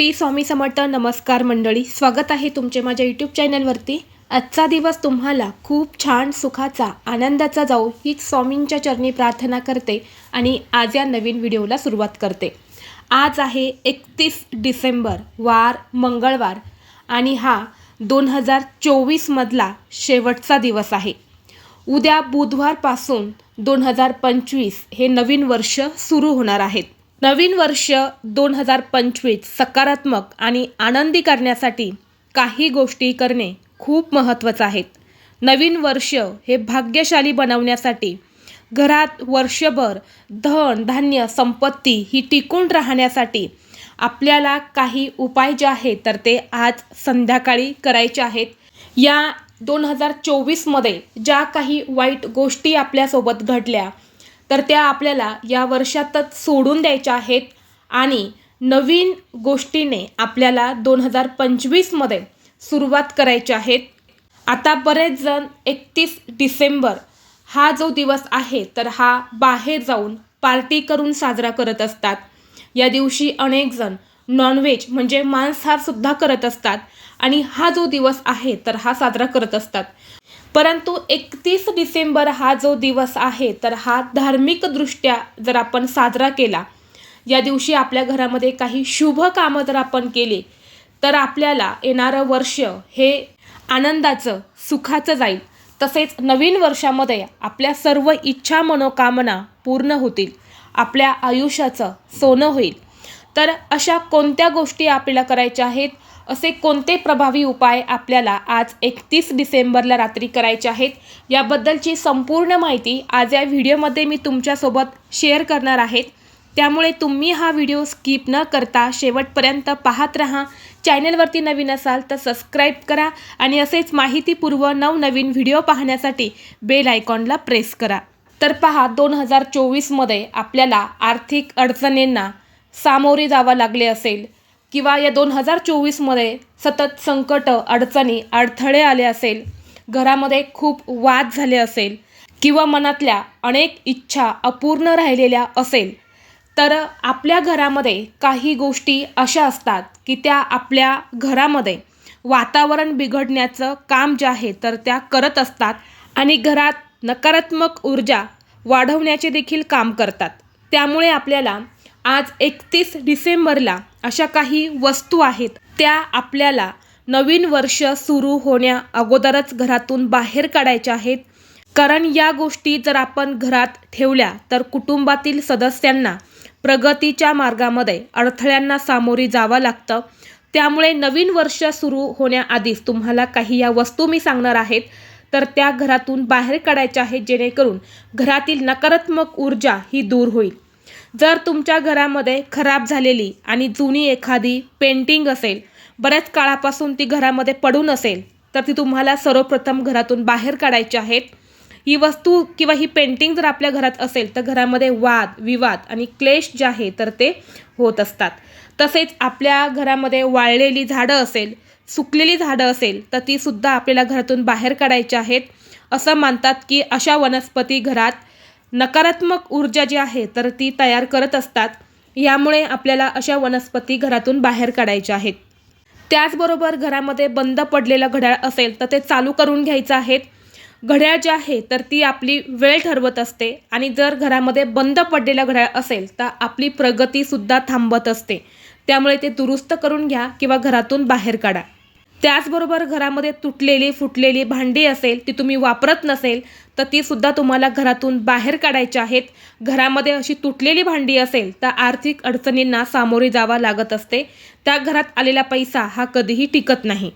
श्री स्वामी समर्थ नमस्कार मंडळी स्वागत आहे तुमचे माझ्या यूट्यूब चॅनलवरती आजचा दिवस तुम्हाला खूप छान सुखाचा आनंदाचा जाऊ ही स्वामींच्या चरणी प्रार्थना करते आणि आज या नवीन व्हिडिओला सुरुवात करते. आज आहे एकतीस डिसेंबर वार मंगळवार आणि हा दोन हजार चोवीसमधला शेवटचा दिवस आहे. उद्या बुधवारपासून दोन हजार पंचवीस हे नवीन वर्ष सुरू होणार आहेत. नवीन वर्ष दोन हजार पंचवीस सकारात्मक आणि आनंदी करण्यासाठी काही गोष्टी करणे खूप महत्त्वाचं आहेत नवीन वर्ष हे भाग्यशाली बनवण्यासाठी घरात वर्षभर धन धान्य संपत्ती ही टिकून राहण्यासाठी आपल्याला काही उपाय जे आहेत तर ते आज संध्याकाळी करायचे आहेत. या दोन हजार चोवीसमध्ये ज्या काही वाईट गोष्टी आपल्यासोबत घडल्या तर त्या आपल्याला या वर्षातच सोडून द्यायच्या आहेत. आणि नवीन गोष्टीने आपल्याला दोन हजार पंचवीसमध्ये सुरुवात करायची आहेत. आता बरेच जण एकतीस डिसेंबर हा जो दिवस आहे तर हा बाहेर जाऊन पार्टी करून साजरा करत असतात. या दिवशी अनेक जण नॉनव्हेज म्हणजे मांसाहारसुद्धा करत असतात. आणि हा जो दिवस आहे तर हा साजरा करत असतात. परंतु एकतीस डिसेंबर हा जो दिवस आहे तर हा धार्मिकदृष्ट्या जर आपण साजरा केला या दिवशी आपल्या घरामध्ये काही शुभ कामं जर आपण केली तर आपल्याला येणारं वर्ष हे आनंदाचं सुखाचं जाईल. तसेच नवीन वर्षामध्ये आपल्या सर्व इच्छा मनोकामना पूर्ण होतील. आपल्या आयुष्याचं सोनं होईल. तर अशा कोणत्या गोष्टी आपल्याला करायच्या आहेत? असे कोणते प्रभावी उपाय आपल्याला आज एकतीस डिसेंबरला रात्री करायचे आहेत? याबद्दलची संपूर्ण माहिती आज या व्हिडिओमध्ये मी तुमच्यासोबत शेअर करणार आहेत त्यामुळे तुम्ही हा व्हिडिओ स्किप न करता शेवटपर्यंत पाहत राहा. चॅनलवरती नवीन असाल तर सबस्क्राईब करा आणि असेच माहितीपूर्व नवनवीन व्हिडिओ पाहण्यासाठी बेल आयकॉनला प्रेस करा. तर पहा दोन हजार चोवीसमध्ये आपल्याला आर्थिक अडचणींना सामोरे जावं लागले असेल किंवा या दोन हजार चोवीसमध्ये सतत संकट अडचणी अडथळे आले असेल घरामध्ये खूप वाद झाले असेल किंवा मनातल्या अनेक इच्छा अपूर्ण राहिलेल्या असेल तर आपल्या घरामध्ये काही गोष्टी अशा असतात की त्या आपल्या घरामध्ये वातावरण बिघडण्याचं काम जे आहे तर त्या करत असतात आणि घरात नकारात्मक ऊर्जा वाढवण्याचे देखील काम करतात. त्यामुळे आपल्याला आज एकतीस डिसेंबरला अशा काही वस्तू आहेत त्या आपल्याला नवीन वर्ष सुरू होण्या अगोदरच घरातून बाहेर काढायच्या आहेत. कारण या गोष्टी जर आपण घरात ठेवल्या तर कुटुंबातील सदस्यांना प्रगतीच्या मार्गामध्ये अडथळ्यांना सामोरी जावं लागतं. त्यामुळे नवीन वर्ष सुरू होण्याआधीच तुम्हाला काही या वस्तू मी सांगणार आहेत तर त्या घरातून बाहेर काढायच्या आहेत जेणेकरून घरातील नकारात्मक ऊर्जा ही दूर होईल. जर तुमच्या घरामध्ये खराब झालेली आणि जुनी एखादी पेंटिंग असेल बऱ्याच काळापासून ती घरामध्ये पडून असेल तर ती तुम्हाला सर्वप्रथम घरातून बाहेर काढायची आहेत. ही वस्तू किंवा ही पेंटिंग जर आपल्या घरात असेल तर घरामध्ये वाद विवाद आणि क्लेश जे आहे तर ते होत असतात. तसेच आपल्या घरामध्ये वाळलेली झाडं असेल सुकलेली झाडं असेल तर तीसुद्धा आपल्याला घरातून बाहेर काढायची आहेत. असं मानतात की अशा वनस्पती घरात नकारात्मक ऊर्जा जी आहे तर ती तयार करत असतात. यामुळे आपल्याला अशा वनस्पती घरातून बाहेर काढायच्या आहेत. त्याचबरोबर घरामध्ये बंद पडलेलं घड्याळ असेल तर ते चालू करून घ्यायचं आहेत. घड्याळ जे आहे तर ती आपली वेळ ठरवत असते आणि जर घरामध्ये बंद पडलेलं घड्याळ असेल तर आपली प्रगतीसुद्धा थांबत असते. त्यामुळे ते दुरुस्त करून घ्या किंवा घरातून बाहेर काढा. त्याचबरोबर घरामध्ये तुटलेली फुटलेली भांडी असेल ती तुम्ही वापरत नसेल तर ती सुद्धा तुम्हाला घरातून बाहेर काढायची आहेत. घरामध्ये अशी तुटलेली भांडी असेल तर आर्थिक अडचणींना सामोरे जावा लागत असते. त्या घरात आलेला पैसा हा कधीही टिकत नाही.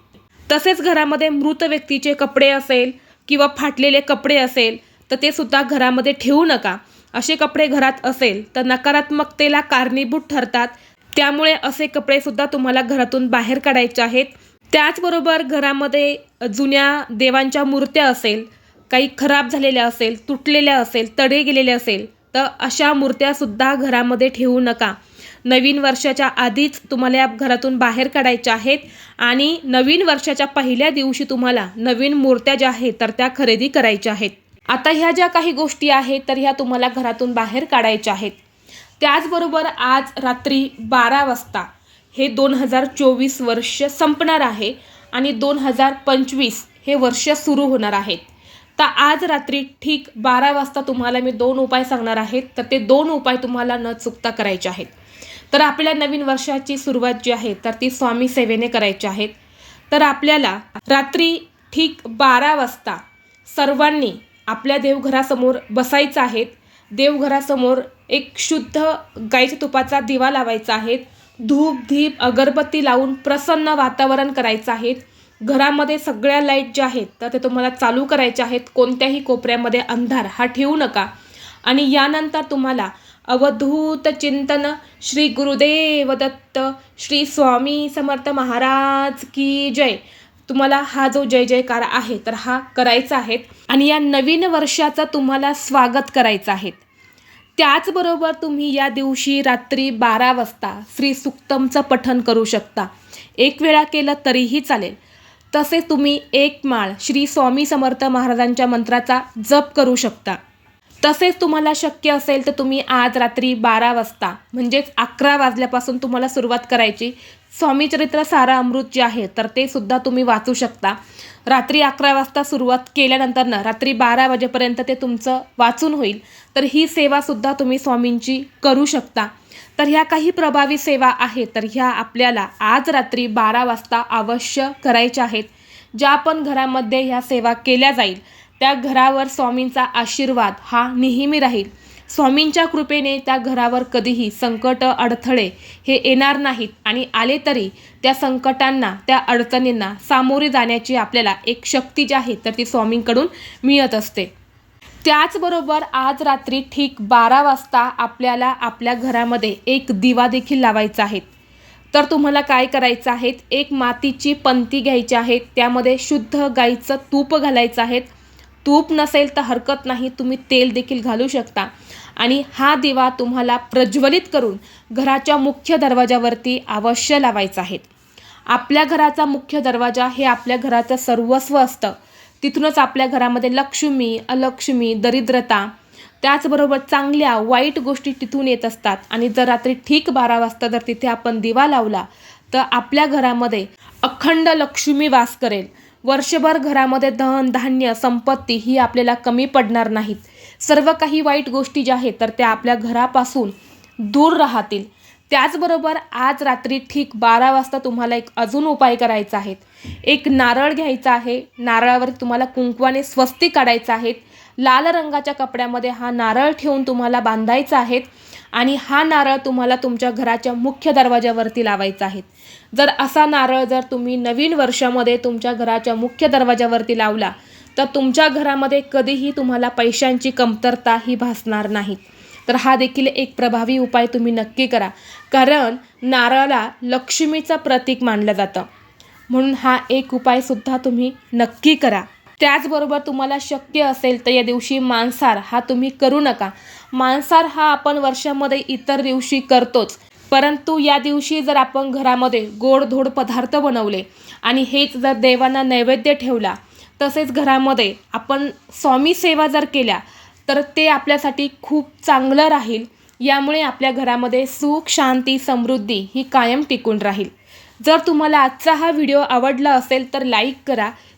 तसेच घरामध्ये मृत व्यक्तीचे कपडे असेल किंवा फाटलेले कपडे असेल तर ते सुद्धा घरामध्ये ठेवू नका. असे कपडे घरात असेल तर नकारात्मकतेला कारणीभूत ठरतात. त्यामुळे असे कपडेसुद्धा तुम्हाला घरातून बाहेर काढायचे आहेत. त्याचबरोबर घरामध्ये जुन्या देवांच्या मूर्त्या असेल काही खराब झालेल्या असेल तुटलेल्या असेल तडे गेलेले असेल तर अशा मूर्त्यासुद्धा घरामध्ये ठेवू नका. नवीन वर्षाच्या आधीच तुम्हाला या घरातून बाहेर काढायच्या आहेत आणि नवीन वर्षाच्या पहिल्या दिवशी तुम्हाला नवीन मूर्त्या ज्या आहेत तर त्या खरेदी करायच्या आहेत. आता ह्या ज्या काही गोष्टी आहेत तर ह्या तुम्हाला घरातून बाहेर काढायच्या आहेत. त्याचबरोबर आज रात्री बारा वाजता हे दोन हजार चोवीस वर्ष संपणार आहे आणि दोन हजार पंचवीस हे वर्ष सुरू होणार आहेत. तर आज रात्री ठीक बारा वाजता तुम्हाला मी दोन उपाय सांगणार आहेत तर ते दोन उपाय तुम्हाला न चुकता करायचे आहेत. तर आपल्या नवीन वर्षाची सुरुवात जी आहे तर ती स्वामी सेवेने करायची आहेत तर आपल्याला रात्री ठीक बारा वाजता सर्वांनी आपल्या देवघरासमोर बसायचं आहेत देवघरासमोर एक शुद्ध गाईच्या तुपाचा दिवा लावायचा आहे. धूप धीप अगरबत्ती लावून प्रसन्न वातावरण करायचं आहे. घरामध्ये सगळ्या लाइट ज्या आहेत तर ते तुम्हाला चालू करायच्या आहेत. कोणत्याही कोपऱ्यामध्ये अंधार हा ठेवू नका. आणि यानंतर तुम्हाला अवधूत चिंतन श्री गुरुदेव दत्त श्री स्वामी समर्थ महाराज की जय. तुम्हाला हा जो जय जयकार आहे तर हा करायचा आहे. आणि या नवीन वर्षाचं तुम्हाला स्वागत करायचं आहे. त्याचबरोबर तुम्ही या दिवशी रात्री बारा वाजता श्री सुक्तमचं पठन करू शकता. एक वेळा केलं तरीही चालेल. तसे तुम्ही एक माळ श्री स्वामी समर्थ महाराजांच्या मंत्राचा जप करू शकता. तसेच तुम्हाला शक्य असेल तर तुम्ही आज रात्री बारा वाजता म्हणजेच अकरा वाजल्यापासून तुम्हाला सुरुवात करायची. स्वामीचरित्र सारा अमृत जे आहे तर ते सुद्धा तुम्ही वाचू शकता. रात्री अकरा वाजता सुरुवात केल्यानंतर ना रात्री बारा वाजेपर्यंत ते तुमचं वाचून होईल. तर ही सेवासुद्धा तुम्ही स्वामींची करू शकता. तर ह्या काही प्रभावी सेवा आहेत तर ह्या आपल्याला आज रात्री बारा वाजता अवश्य करायच्या आहेत. ज्या पण घरामध्ये ह्या सेवा केल्या जाईल त्या घरावर स्वामींचा आशीर्वाद हा नेहमी राहील. स्वामींच्या कृपेने त्या घरावर कधीही संकट अडथळे हे येणार नाहीत आणि आले तरी त्या संकटांना त्या अडचणींना सामोरे जाण्याची आपल्याला एक शक्ती जी आहे तर ती स्वामींकडून मिळत असते. त्याचबरोबर आज रात्री ठीक बारा वाजता आपल्याला आपल्या घरामध्ये एक दिवा देखील लावायचा आहे. तर तुम्हाला काय करायचं आहे? एक मातीची पंती घ्यायची आहे. त्यामध्ये शुद्ध गाईचं तूप घालायचं आहे. तूप नसेल तर हरकत नाही तुम्ही तेल देखील घालू शकता. आणि हा दिवा तुम्हाला प्रज्वलित करून घराच्या मुख्य दरवाजावरती अवश्य लावायचा आहे. आपल्या घराचा मुख्य दरवाजा हे आपल्या घराचं सर्वस्व असतं. तिथूनच आपल्या घरामध्ये लक्ष्मी अलक्ष्मी दरिद्रता त्याचबरोबर चांगल्या वाईट गोष्टी तिथून येत असतात. आणि जर रात्री ठीक बारा वाजता जर तिथे आपण दिवा लावला तर आपल्या घरामध्ये अखंड लक्ष्मी वास करेल. वर्षभर घरामध्ये धन धान्य संपत्ती ही आपल्याला कमी पडणार नाहीत. सर्व काही वाईट गोष्टी ज्या आहेत तर त्या आपल्या घरापासून दूर राहतील. त्याचबरोबर आज रात्री ठीक बारा वाजता तुम्हाला एक अजून उपाय करायचा आहे. एक नारळ घ्यायचा आहे. नारळावर तुम्हाला कुंकवाने स्वस्ती काढायचा आहेत लाल रंगाच्या कपड्यामध्ये हा नारळ ठेवून तुम्हाला बांधायचा आहे. आणि हा नारळ तुम्हाला तुमच्या घराच्या मुख्य दरवाजावरती लावायचा आहे. जर असा नारळ जर तुम्ही नवीन वर्षामध्ये तुमच्या घराच्या मुख्य दरवाजावरती लावला तर तुमच्या घरामध्ये कधीही तुम्हाला पैशांची कमतरता ही भासणार नाही. तर हा देखील एक प्रभावी उपाय तुम्ही नक्की करा. कारण नारळाला लक्ष्मीचं प्रतीक मानलं जातं. म्हणून हा एक उपायसुद्धा तुम्ही नक्की करा. त्याचबरोबर तुम्हाला शक्य असेल तर या दिवशी मांसाहार हा तुम्ही करू नका. मांसाहार हा आपण वर्षामध्ये इतर दिवशी करतोच. परंतु या दिवशी जर आपण घरामध्ये गोडधोड पदार्थ बनवले आणि हेच जर देवांना नैवेद्य ठेवला तसेच घरामध्ये आपण स्वामी सेवा जर केल्या तर ते आपल्यासाठी खूप चांगलं राहील. यामुळे आपल्या घरामध्ये सुख शांती समृद्धी ही कायम टिकून राहील. जर तुम्हाला आजचा हा व्हिडिओ आवडला असेल तर लाईक करा